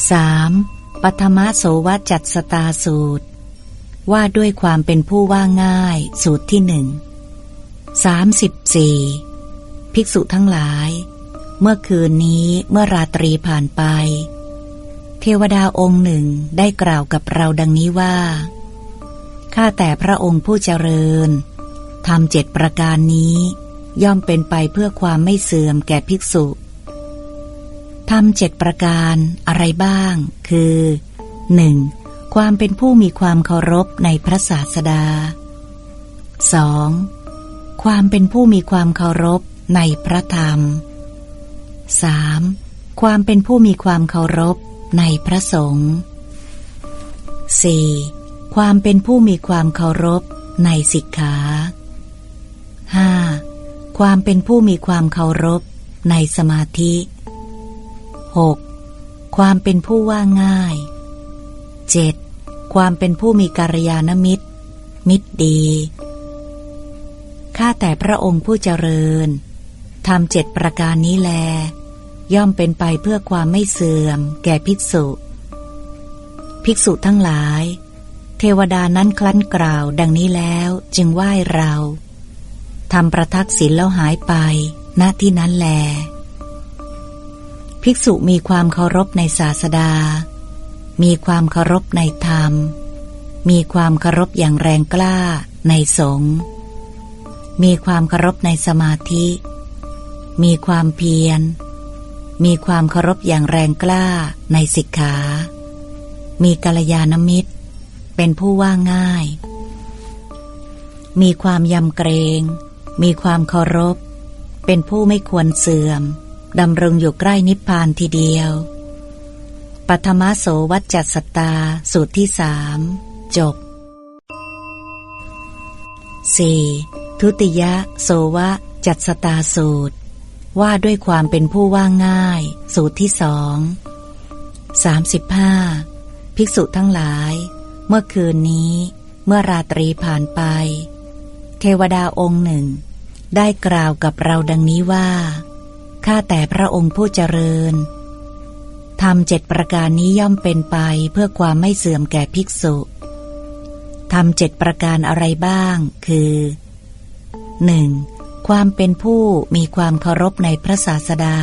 3. ปัทมโสวจัตสตาสูตร ว่าด้วยความเป็นผู้ว่าง่าย สูตรที่หนึ่งสามสิบสี่ภิกษุทั้งหลาย เมื่อคืนนี้เมื่อราตรีผ่านไป เทวดาองค์หนึ่งได้กล่าวกับเราดังนี้ว่าข้าแต่พระองค์ผู้เจริญทำเจ็ดประการนี้ ย่อมเป็นไปเพื่อความไม่เสื่อมแก่ภิกษุ ทำเจ็ดประการอะไรบ้าง คือ 1. ความเป็นผู้มีความเคารพในพระศาสดา 2. ความเป็นผู้มีความเคารพในพระธรรม 3. ความเป็นผู้มีความเคารพในพระสงฆ์ 4. ความเป็นผู้มีความเคารพในสิกขา 5. ความเป็นผู้มีความเคารพในสมาธิ 6. ความเป็นผู้ว่าง่าย 7. ความเป็นผู้มีการยานมิตร มิตรดี ข้าแต่พระองค์ผู้เจริญทำเจ็ดประการนี้แล ย่อมเป็นไปเพื่อความไม่เสื่อม แก่ภิกษุ ภิกษุทั้งหลาย เทวดานั้นคลั้นกล่าวดังนี้แล้วจึงไหว้เราทำประทักษิณแล้วหายไป ณที่นั้นแล ภิกษุมีความเคารพในศาสดา มีความเคารพในธรรม มีความเคารพอย่างแรงกล้าในสงฆ์มีความเคารพในสมาธิ มีความเพียร มีความเคารพอย่างแรงกล้าในสิกขา มีกัลยาณมิตร เป็นผู้ว่าง่าย มีความยำเกรง มีความเคารพ เป็นผู้ไม่ควรเสื่อม ดำรงอยู่ใกล้นิพพานทีเดียว ปัทมโสวัจจัสตา สูตรที่สามจบ 4. ทุติยะ โสวะ จัตสตาสูตร ว่าด้วยความเป็นผู้ว่าง่าย สูตรที่สองสามสิบห้าภิกษุทั้งหลาย เมื่อคืนนี้ เมื่อราตรีผ่านไป เทวดาองค์หนึ่ง ได้กล่าวกับเราดังนี้ว่า ข้าแต่พระองค์ผู้เจริญทำเจ็ดประการนี้ย่อมเป็นไปเพื่อความไม่เสื่อมแก่ภิกษุทำเจ็ดประการอะไรบ้าง คือ 1. ความเป็นผู้มีความเคารพในพระศาสดา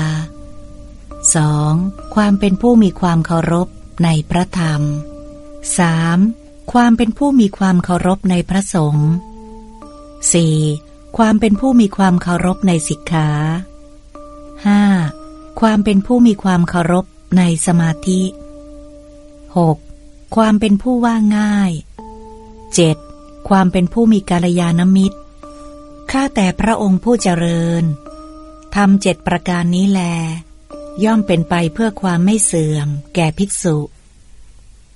2. ความเป็นผู้มีความเคารพในพระธรรม 3. ความเป็นผู้มีความเคารพในพระสงฆ์ 4. ความเป็นผู้มีความเคารพในสิกขา 5. ความเป็นผู้มีความเคารพในสมาธิ 6. ความเป็นผู้ว่าง่าย 7. ความเป็นผู้มีกาลยานมิตร ข้าแต่พระองค์ผู้เจริญทำเจ็ดประการนี้แล ย่อมเป็นไปเพื่อความไม่เสื่อม แก่ภิกษุ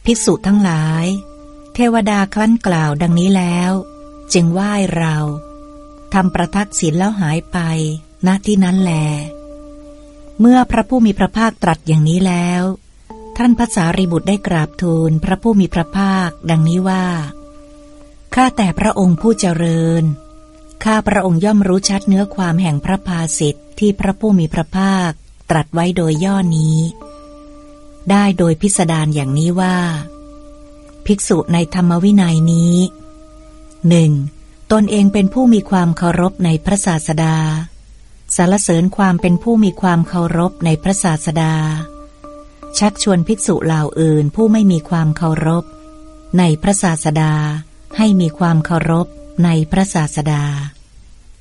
ภิกษุทั้งหลาย เทวดาคลั้นกล่าวดังนี้แล้ว จึงไหว้เราทำประทักษิณแล้วหายไปณที่นั้นแล เมื่อพระผู้มีพระภาคตรัสอย่างนี้แล้ว ท่านพระสารีบุตรได้กราบทูลพระผู้มีพระภาค ดังนี้ว่า ข้าแต่พระองค์ผู้เจริญ ข้าพระองค์ย่อมรู้ชัดเนื้อความแห่งพระภาสิทธิ์ที่พระผู้มีพระภาค ตรัสไว้โดยย่อนี้ ได้โดยพิสดารอย่างนี้ว่า ภิกษุในธรรมวินัยนี้หนึ่งตนเองเป็นผู้มีความเคารพในพระศาสดา สารเสริญความเป็นผู้มีความเคารพในพระศาสดา ชักชวนภิกษุเหล่าอื่นผู้ไม่มีความเคารพ ในพระศาสดา ให้มีความเคารพในพระศาสดา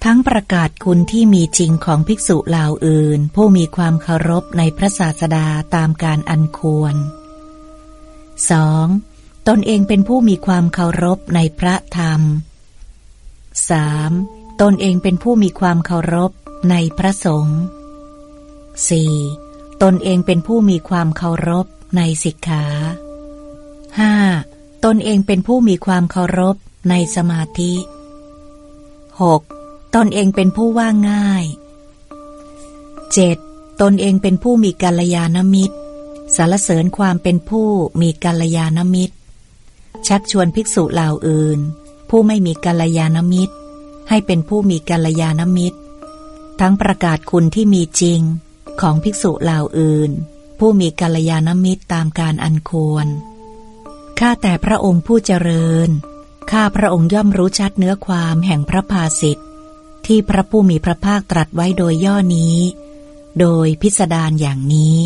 ทั้งประกาศคุณที่มีจริงของภิกษุเหล่าอื่น ผู้มีความเคารพในพระศาสดาตามการอันควร 2. ตนเองเป็นผู้มีความเคารพในพระธรรม 3. ตนเองเป็นผู้มีความเคารพ ในพระสงฆ์ 4. ตนเองเป็นผู้มีความเคารพในสิกขา 5. ตนเองเป็นผู้มีความเคารพในสมาธิ 6. ตนเองเป็นผู้ว่าง่าย 7. ตนเองเป็นผู้มีกัลยาณมิตรสารเสริญความเป็นผู้มีกัลยาณมิตร ชักชวนภิกษุเหล่าอื่น ผู้ไม่มีกัลยาณมิตร ให้เป็นผู้มีกัลยาณมิตร ทั้งประกาศคุณที่มีจริงของภิกษุเหล่าอื่น ผู้มีกัลยาณมิตรตามการอันควร ข้าแต่พระองค์ผู้เจริญ ข้าพระองค์ย่อมรู้ชัดเนื้อความแห่งพระภาสิทธิ์ที่พระผู้มีพระภาคตรัสไว้โดยย่อนี้ โดยพิสดารอย่างนี้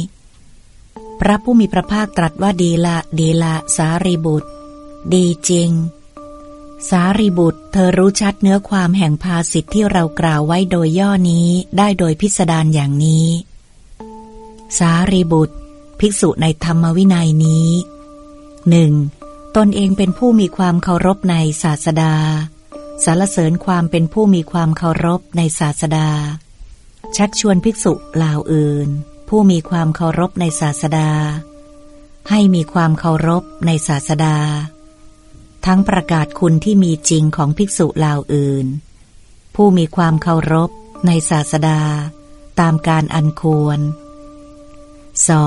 พระผู้มีพระภาคตรัสว่าดีละ ดีละ สารีบุตร ดีจริง สารีบุตร เธอรู้ชัดเนื้อความแห่งภาสิทธิที่เรากล่าวไว้โดยย่อนี้ได้โดยพิสดารอย่างนี้ สารีบุตร ภิกษุในธรรมวินัยนี้หนึ่งตนเองเป็นผู้มีความเคารพในศาสดา สารเสริญความเป็นผู้มีความเคารพในศาสดา ชักชวนภิกษุเหล่าอื่น ผู้มีความเคารพในศาสดา ให้มีความเคารพในศาสดา ทั้งประกาศคุณที่มีจริงของภิกษุเหล่าอื่น ผู้มีความเคารพในศาสดา ตามการอันควร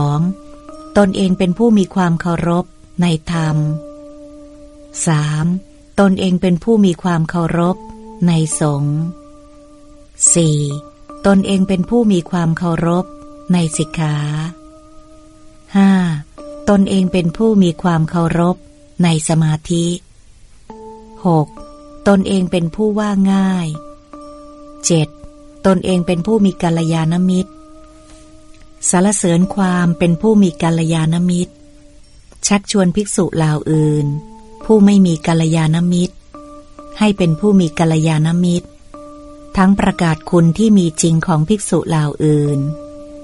2. ตนเองเป็นผู้มีความเคารพในธรรม 3. ตนเองเป็นผู้มีความเคารพในสงฆ์ 4. ตนเองเป็นผู้มีความเคารพในสิกขา 5. ตนเองเป็นผู้มีความเคารพในสมาธิ 6. ตนเองเป็นผู้ว่าง่าย 7. ตนเองเป็นผู้มีกัลยาณมิตรสารเสริญความเป็นผู้มีกัลยาณมิตร ชักชวนภิกษุเหล่าอื่น ผู้ไม่มีกัลยาณมิตร ให้เป็นผู้มีกัลยาณมิตร ทั้งประกาศคุณที่มีจริงของภิกษุเหล่าอื่น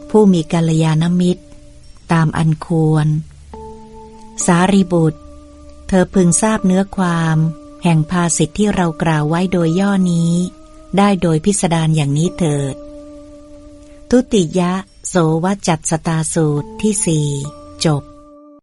ผู้มีกัลยาณมิตร ตามอันควร สารีบุตร เธอพึงทราบเนื้อความ แห่งภาสิทธิที่เรากล่าวไว้โดยย่อนี้ ได้โดยพิสดารอย่างนี้เถิด ทุติยะ โสวจัตสตาสูตรที่สี่จบ